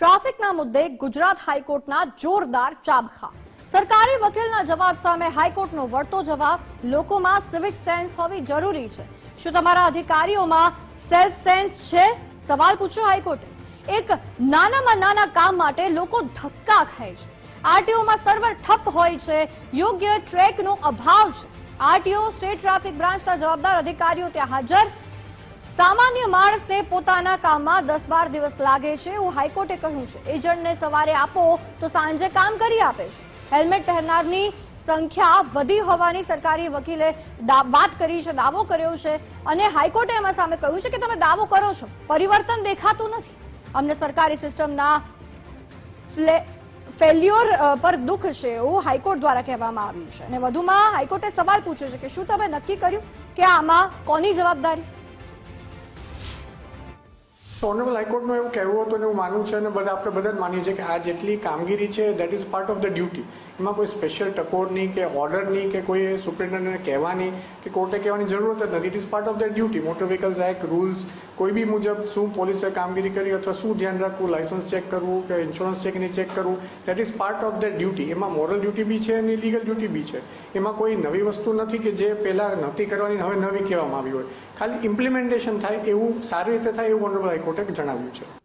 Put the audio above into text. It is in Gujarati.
ટ્રાફિકના મુદ્દે ગુજરાત હાઈકોર્ટના જોરદાર ચાબખા. સરકારી વકીલના જવાબ સામે હાઈકોર્ટનો વળતો જવાબ, લોકોમાં સિવિક સેન્સ હોવી જરૂરી છે. શું તમારા અધિકારીઓમાં સેલ્ફ સેન્સ છે? સવાલ પૂછ્યો હાઈકોર્ટે. એક નાનામાં નાના કામ માટે લોકો ધક્કા ખાય છે. આરટીઓમાં સર્વર ઠપ હોય છે, યોગ્ય ટ્રેકનો અભાવ છે. આરટીઓ સ્ટેટ ટ્રાફિક બ્રાન્ચના જવાબદાર અધિકારીઓ ત્યાં હાજર સામાન્ય માણસને પોતાના કામમાં દસ બાર દિવસ લાગે છે. એવું હાઈકોર્ટે કહ્યું છે, એજન્ટને સવારે આપો તો સાંજે કામ કરી આપે છે. હેલ્મેટ પહેરનારની સંખ્યા વધી હોવાની સરકારી વકીલે વાત કરી છે, દાવો કર્યો છે અને હાઈકોર્ટે એમાં સામે કહ્યું છે કે તમે દાવો કરો છો. પરિવર્તન દેખાતું નથી. અમને સરકારી સિસ્ટમના ફ્લે- ફેલ્યોર પર દુઃખ છે એવું હાઈકોર્ટ દ્વારા કહેવામાં આવ્યું છે. અને વધુમાં હાઈકોર્ટે સવાલ પૂછ્યો છે કે શું તમે નક્કી કર્યું કે આમાં કોની જવાબદારી? ઓનરેબલ હાઈકોર્ટનું એવું કહેવું હતું અને એવું માનવું છે અને બધા આપણે બધા જ માનીએ છીએ કે આ જેટલી કામગીરી છે that is part of the duty એમાં કોઈ સ્પેશિયલ ટકોરની કે ઓર્ડરની કે કોઈ સુપ્રિન્ટેન્ડન્ટને કહેવાની કે કોર્ટે કહેવાની જરૂરત જ નથી. It is part of the duty motor vehicles act rules કોઈ બી મુજબ શું પોલીસે કામગીરી કરી અથવા શું ધ્યાન રાખવું લાયસન્સ ચેક કરવું કે ઇન્સ્યોરન્સ ચેક નહીં ચેક કરવું that is part of the duty એમાં મોરલ ડ્યુટી બી છે અને લીગલ ડ્યુટી બી છે. એમાં કોઈ નવી વસ્તુ નથી કે જે પહેલાં નહોતી કરવાની હવે નવી કહેવામાં આવી હોય. ખાલી ઇમ્પ્લિમેન્ટેશન થાય એવું સારી રીતે થાય એવું ઓનરેબલ હાઈકોર્ટે જણાવ્યું છે